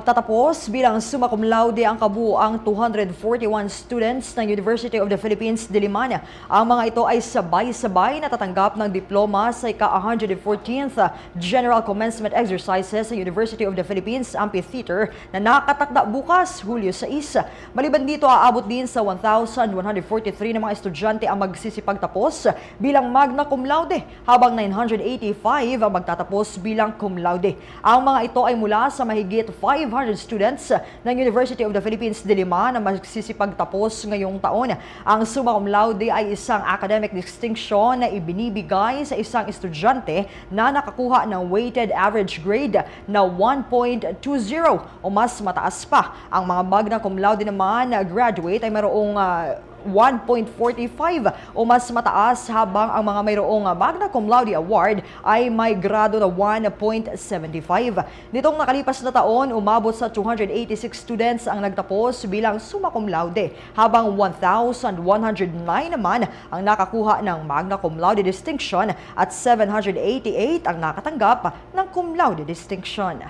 Tatapos bilang summa cum laude ang kabuuang 241 students ng University of the Philippines, Diliman. Ang mga ito ay sabay-sabay natatanggap ng diploma sa ika-114th General Commencement Exercises sa University of the Philippines Amphitheater na nakatakda bukas, Hulyo 6. Maliban dito, aabot din sa 1,143 na mga estudyante ang magsisipagtapos bilang magna cum laude, habang 985 ang magtatapos bilang cum laude. Ang mga ito ay mula sa mahigit 500 students ng University of the Philippines Diliman na magsisipagtapos ngayong taon. Ang summa cum laude ay isang academic distinction na ibinibigay sa isang estudyante na nakakuha ng weighted average grade na 1.20 o mas mataas pa. Ang mga magna cum laude naman na graduate ay mayroong ah, 1.45 o mas mataas habang ang mga mayroong Magna Cum Laude Award ay may grado na 1.75. Nitong nakalipas na taon, umabot sa 286 students ang nagtapos bilang summa cum laude, habang 1,109 naman ang nakakuha ng Magna Cum Laude distinction at 788 ang nakatanggap ng Cum Laude distinction.